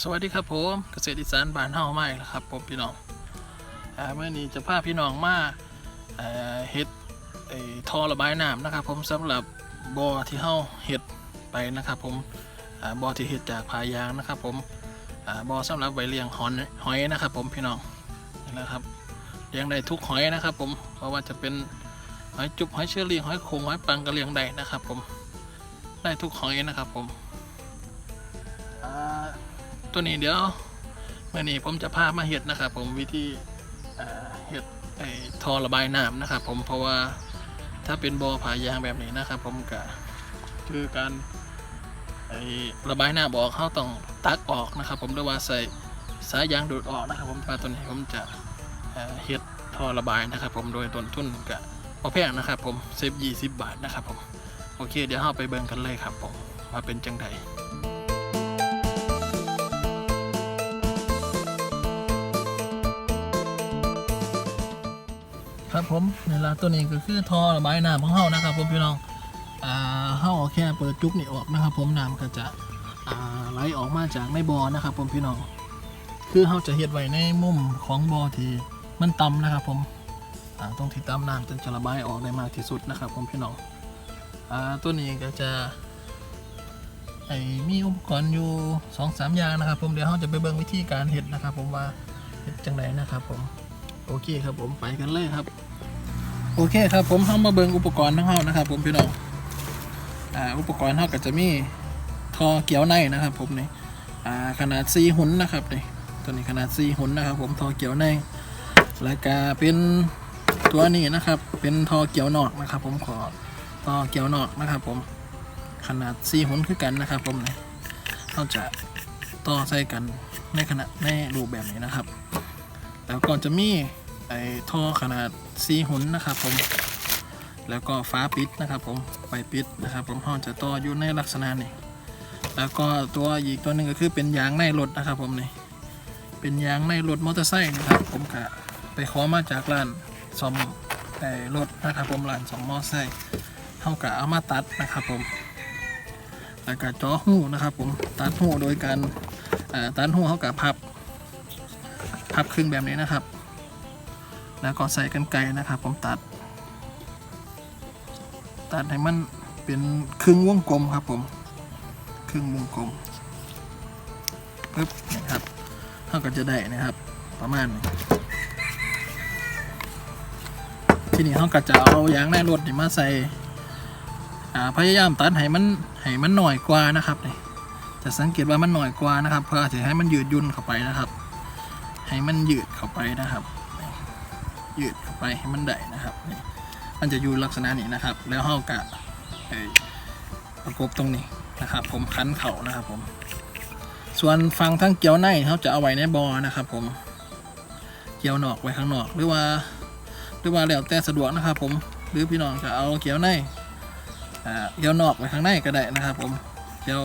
สวัสดีครับผมเกษตรอีสานบ้านเฮามาอีกแล้วครับผมพี่น้องเมื่อนี้จะพาพี่น้องมาเอ่อเฮ็ดท่อระบายน้ำนะครับ ผมสำหรับบ่อที่เฮาเฮ็ดไปนะครับ ผมอ่าบ่อที่เฮ็ดจากพายางนะครับ ผมอ่าบ่อสำหรับไว้เลี้ยงหอนหอยนะครับ ผมพี่น้องนี่นะครับเลี้ยงได้ทุกหอยนะครับ ผมเพราะว่าจะเป็นหอยจุบหอยเชอรี่หอยโขงหอยปังก็เลี้ยงได้นะครับ ผมได้ทุกหอยนะครับ ผม ตัวนี้เดี๋ยวเมื่อนี้ผมจะพามาเห็ดนะครับ ผมวิธีเห็ดไอ้ท่อระบายน้ำนะครับ ผมเพราะว่าถ้าเป็นบ่อผายางแบบนี้นะครับ ผมก็คือการไอ้ระบายน้ำออกเขาต้องตักออกนะครับ ผมหรือว่าใส่สายยางดูดออกนะครับ ผมปลาตัวนี้ผมจะเห็ดท่อระบายนะครับ ผมโดยต้นทุนก็พอแพงนะครับ ผมเซฟยี่สิบบาทนะครับ ผมโอเค เดี๋ยวเราไปเบิ่งกันเลยครับ ผมว่าเป็นจังได ครับผมในร้าตัวนี้ก็คือท่อระบายน้ำของเฮานะครับผมพี่น้องอ่าเฮาเอาแค่เปิดจุกนี่ออกนะครับ ผมน้ำก็จะอ่าไหลออกมาจากในบ่อนะครับ ผมพี่น้อง คือเฮาจะเฮ็ดไว้ในมุมของบ่อที่มันต่ำนะครับ ผมอ่าตรงที่ต่ำน้ำจึงจะระบายออกได้มากที่สุดนะครับ ผมพี่น้องอ่าตัวนี้ก็จะไอมีอุปกรณ์อยู่สองสามอย่างนะครับ ผมเดี๋ยวเฮาจะไปเบิ่งวิธีการเฮ็ดนะครับ ผมว่าเฮ็ดจังไดนะครับ ผมโอเคครับผมไปกันเลยครับ โอเคครับผมเข้ามาเบิงอุปกรณ์ทั้งเฮานะครับ ผมพี่น้องอ่าอุปกรณ์เฮาก็จะมีทอเกี่ยวในนะครับ ผมนี่อ่าขนาด4หุ่นนะครับนี่ตัวนี้ขนาด4หุ่นนะครับ ผมทอเกี่ยวในแล้วก็เป็นตัวนี้นะครับ เป็นทอเกี่ยวนอกนะครับ ผมขอทอเกี่ยวนอกนะครับ ผมขนาด4หุ่นคือกันนะครับ ผมนี่เราจะต่อใส่กันในขนาดในรูปแบบนี้นะครับ แล้วก็จะมี ไอ้ท่อขนาดซีหุนนะครับผม แล้วก็ฟ้าปิดนะครับผมไฟปิดนะครับผมห้องจะต่ออยู่ในลักษณะนี้ แล้วก็ตัวอีกตัวหนึ่งก็คือเป็นยางในรถนะครับผมนี่ เป็นยางในรถมอเตอร์ไซค์นะครับ ผมก็ไปขอมาจากร้านซ่อมไอ้รถนะครับผมร้านซ่อมมอเตอร์ไซค์เขาก็เอามาตัดนะครับผมแล้วก็จ่อหูนะครับผมตัดหูโดยการตัดหูเขากับพับพับครึ่งแบบนี้นะครับ แล้วก็ใส่กันไกรนะครับ ผมตัด ตัดให้มันเป็นครึ่งวงกลมครับผมครึ่งวงกลมปึ๊บนะครับเขาก็จะได้นะครับ ประมาณนี้ทีนี้เขาก็จะเอายางในรถนี่มาใส่พยายามตัดให้มันให้มันหน่อยกว่านะครับนี่จะสังเกตว่ามันหน่อยกว่านะครับ เพื่อจะให้มันยืดยุ่นเข้าไปนะครับ ให้มันยืดเข้าไปนะครับ ยืดเข้าไปให้มันได้นะครับนี่มันจะอยู่ลักษณะนี้นะครับ แล้วเฮากะประกบตรงนี้นะครับ ผมคันเข่านะครับผม ส่วนฟังทั้งเกี่ยวในเขาจะเอาไว้ในบอนะครับ ผมเกี่ยวนอกไว้ข้างนอกหรือว่า หรือว่าแล้วแต่สะดวกนะครับ ผมหรือพี่น้องจะเอาเกี่ยวในอ่าเกี่ยวนอกไว้ข้างในก็ได้นะครับ ผมเกี่ยว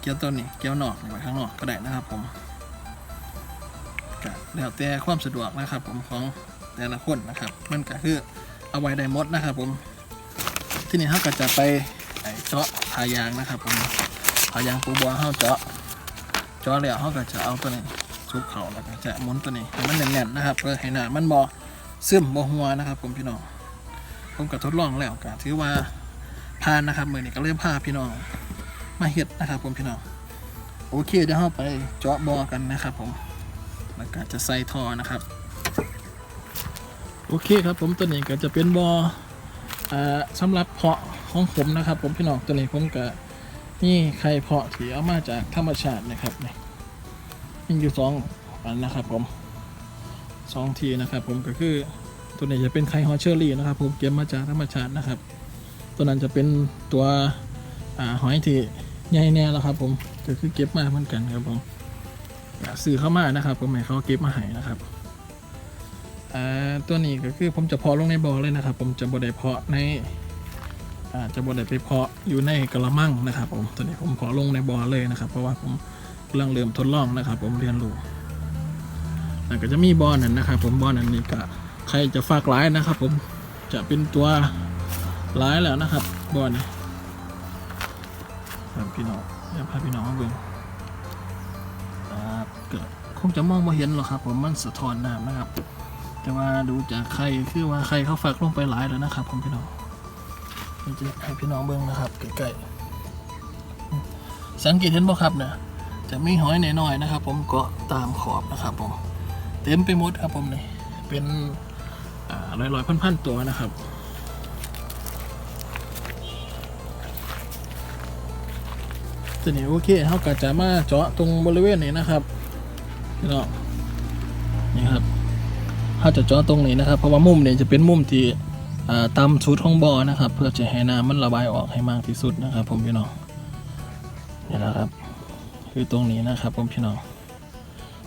เกี่ยวตัวนี้เกี่ยวนอกไว้ข้างนอกก็ได้นะครับ ผมแล้วแต่ความสะดวกนะครับ ผมของ แต่ละคนนะครับ มันก็คือเอาไว้ได้หมดนะครับผม ที่นี่เขาก็จะไปเจาะผายางนะครับผมผายางปูบัวเขาเจาะเจาะแล้วเขาก็จะเอาตัวนี้ซุปเขาแล้วก็จะหมุนตัวนี้ให้มันแน่นๆนะครับเพื่อให้หนามันบ่ซึมบ่หัวนะครับ ผมพี่น้องผมก็ทดลองแล้วก็ถือว่าผ่านนะครับมือนี้ก็เริ่มพาพี่น้องมาเฮ็ดนะครับ ผมพี่น้องโอเคเดี๋ยวเราไปเจาะบอกันนะครับ ผมแล้วก็จะใส่ท่อนะครับ โอเคครับผมตัวนี้ก็จะเป็นบออ่าสำหรับเพาะของผมนะครับ ผมพี่น้องตัวนี้ผมก็นี่ไข่เพาะที่เอามาจากธรรมชาตินะครับนี่มีอยู่สองอันนะครับผมสองทีนะครับ ผมก็คือตัวนี้จะเป็นไข่ฮอเชอรี่นะครับ ผมเก็บมาจากธรรมชาตินะครับ ตัวนั้นจะเป็นตัวอหอยที่ใหญ่แน่แล้วครับ ผมก็คือเก็บมาเหมือนกันครับผมซื้อเข้ามานะครับ ผมให้เขาเก็บมาให้นะครับ อ่าตัวนี้ก็คือผมจะเพาะลงในบ่อเลยนะครับ ผมจะบ่ได้เพาะในอ่าจะบ่ได้ไปเพาะอยู่ในกระมังนะครับ ผมตัวนี้ผมเพาะลงในบ่อเลยนะครับ เพราะว่าผมกำลังเริ่มทดลองนะครับ ผมเรียนรู้แล้วก็จะมีบ่อนั้นนะครับ ผมบ่อนั้นนี่ก็ใครจะฝากร้ายนะครับ ผมจะเป็นตัวร้ายแล้วนะครับบ่อนี้ครับพี่น้องอยาพาพี่น้องมาเบิ่งคงจะมองไม่เห็นหรอกครับ ผมมันสะท้อนน้ำนะครับ แต่ว่าดูจากใครคือว่าใครเขาฝักลงไปหลายแล้วนะครับผมพี่น้องจะให้พี่น้องเบิ้งนะครับใกล้ๆสังเกตเห็นบ่ครับเนี่ยจะมีหอยหน่อยๆนะครับ ผมเกาะตามขอบนะครับผมเต็มไปหมดครับผมนี่เป็นอ่าร้อยๆพันๆตัวนะครับทีนี้โอเคเขาก็จะมาเจาะตรงบริเวณนี้นะครับพี่น้องนี่ครับ เขาจะเจาะตรงนี้นะครับ เพราะว่ามุมเนี่ยจะเป็นมุมที่อ่าต่ำสุดของบ่อนะครับ เพื่อจะให้น้ำมันระบายออกให้มากที่สุดนะครับ ผมพี่น้องนี่นะครับ คือตรงนี้นะครับ ผมพี่น้อง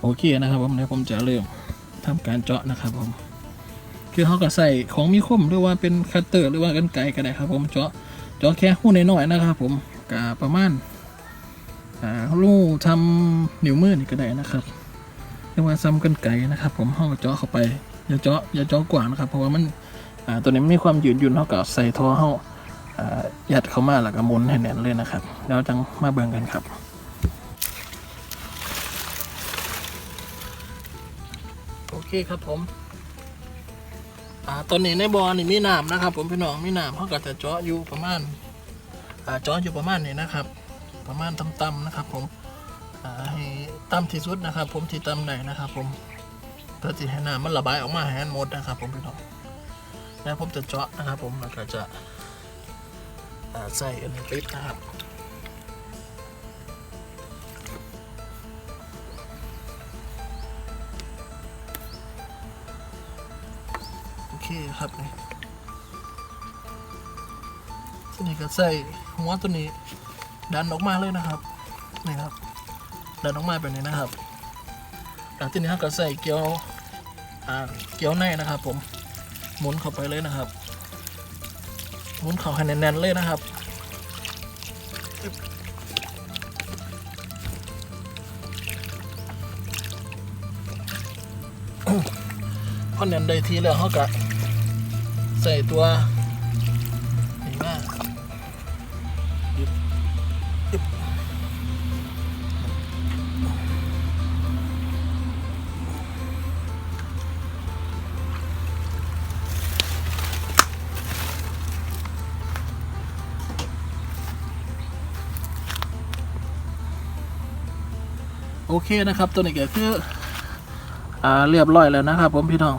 โอเคนะครับผมเดี๋ยวผมจะเริ่มทำการเจาะนะครับ ผม คือเขาก็ใส่ของมีคมหรือว่าเป็นคัตเตอร์หรือว่ากันไกก็ได้ครับ ผมเจาะเจาะแค่หู้น้อยๆนะครับ ผมกะประมาณอ่าลูกทำนิ้วมือนี่ก็ได้นะครับ รียกว่าซ้ำกันไก่นะครับ ผมห้องเจาะเข้าไปอย่าเจาะอย่าเจาะกว่างนะครับ เพราะว่ามันตัวนี้มันมีความยืดหยุ่นเท่ากับใส่ท่อเข้าอ่ายัดเข้ามาแล้วก็หมุนให้แน่นเลยนะครับ แล้วจังมาเบิ่งกันครับโอเคครับผมตอนนี้ในบอนี่มีน้ำนะครับ ผมพี่น้องมีน้ำเขาก็จะเจาะอยู่ประมาณเจาะอยู่ประมาณนี้นะครับ ประมาณต่ำๆนะครับ ผมให้ ต่ำที่สุดนะครับ ผมที่ต่ำไหนนะครับ ผมเพื่อที่ให้น้ำมันระบายออกมาให้มันหมดนะครับ ผมพี่น้องแล้วผมจะเจาะนะครับ ผมแล้วก็จะใส่อันนี้ปิดนะครับโอเคครับนี่ทีนี้ก็ใส่หัวตัวนี้ดันออกมาเลยนะครับนี่ครับ เดันออกมาแบบนี้นะครับหลังจากนี้เราก็ใส่เกี๊ยวเกี๊ยวในนะครับ ผมหมุนเข้าไปเลยนะครับหมุนเข้าให้แน่นๆเลยนะครับพอแน่นได้ทีแล้วเขาก็ใส่ตัว โอเคนะครับตัวนี้ก็คืออ่าเรียบร้อยแล้วนะครับ ผมพี่น้อง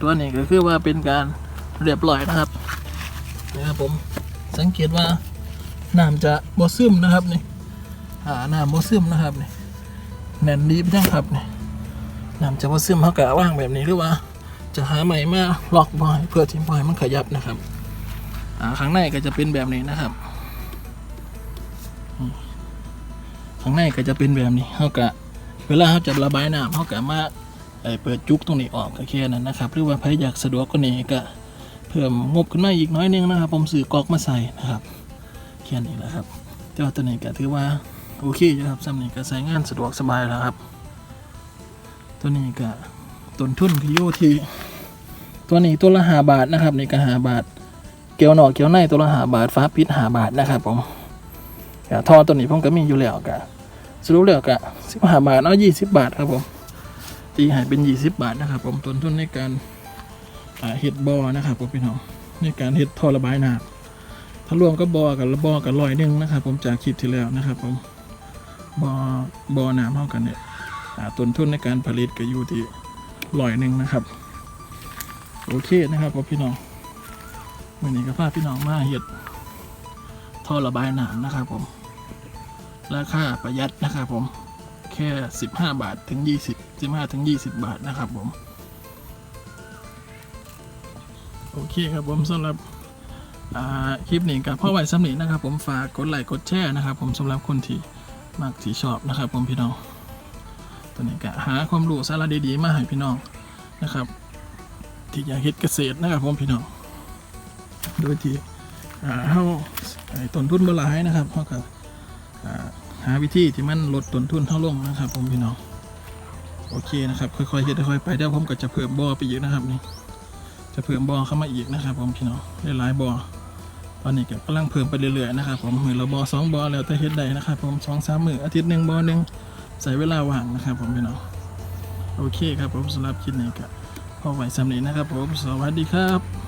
ตัวนี้ก็คือว่าเป็นการเรียบร้อยนะครับนะครับผมสังเกตว่าน้ำจะบซึมนะครับนี่อ่าน้ำบซึมนะครับนี่แน่นดีไปจังครับนี่น้ำจะบซึมเขากะว่างแบบนี้หรือว่า จะหาใหม่มาล็อกบ่อยเพื่อที่บ่อยมันขยับนะครับอ่าข้างในก็จะเป็นแบบนี้นะครับ ข้างในก็จะเป็นแบบนี้เขากะเวลาเขาจะระบายน้ำเขากะมาเปิดจุกตรงนี้ออกก็แค่นั้นนะครับ หรือว่าใครอยากสะดวกก็นี่ก็เพิ่มงบขึ้นมาอีกน้อยนึงนะครับ ผมซื้อกอกมาใส่นะครับแค่นี้แหละครับแต่ว่าตัวนี้ก็ถือว่าโอเคอยู่ครับสำนี้ก็ใช้งานสะดวกสบายแล้วครับ ตัวนี้ก็ต้นทุนคือยู่ที่ตัวนี้ตัวละหาบาทนะครับนี่ก็หาบาท เกลียวหนอกเกลียวในตัวละหาบาทฟ้าปิดหาบาทนะครับผมก็ทอตัวนี้ผมก็มีอยู่แล้วกะ สรุปแล้วกะสิบห้าบาทเอายี่สิบบาทครับผมตีหายเป็นยี่สิบบาทนะครับ ผมต้นทุนในการอ่าเห็ดบอนะครับผมพี่น้องในการเห็ดท่อระบายน้ำถ้ารวมก็บอกับระบอกับลอยนึงนะครับ ผมจากคลิปที่แล้วนะครับ ผมบอบอน้ำเท่ากันเนี่ยต้นทุนในการผลิตก็อยู่ที่ลอยนึงนะครับ โอเคนะครับผมพี่น้องวันนี้ก็พาพี่น้องมาเห็ดท่อระบายน้ำนะครับผม ราคาประหยัดนะครับผมแค่ 15 บาทถึง 20 15ถึง 20 บาทนะครับผม โอเคครับผมสำหรับคลิปนี้กับพ่อไหวสำเร็จนะครับ ผมฝากกดไลค์กดแชร์นะครับ ผมสำหรับคนที่มักที่ชอบนะครับผมพี่น้องตัวนี้ก็หาความรู้สาระดีๆมาให้พี่น้องนะครับ ที่อยากเฮ็ดเกษตรนะครับผมพี่น้องโดยที่อ่าเฮาต้นทุนบ่หลายนะครับเฮาก็อ่า หาวิธีที่มันลดต้นทุนเท่าลงนะครับ ผมพี่น้องโอเคนะครับ ค่อยๆเฮ็ดค่อยๆไปเดี๋ยวผมก็จะเพิ่มบ่อไปอีกนะครับนี่จะเพิ่มบ่อเข้ามาอีกนะครับ ผมพี่น้องหลายๆบ่อตอนนี้ก็กำลังเพิ่มไปเรื่อยๆนะครับ ผมมือละบ่อสองบ่อแล้วแต่เฮ็ดได้นะครับ ผมสองสามมืออาทิตย์หนึ่งบ่อหนึ่งใส่เวลาว่างนะครับ ผมพี่น้องโอเคครับผมสำหรับคลิปนี้ก็พอไหวสำเร็จนะครับ ผมสวัสดีครับ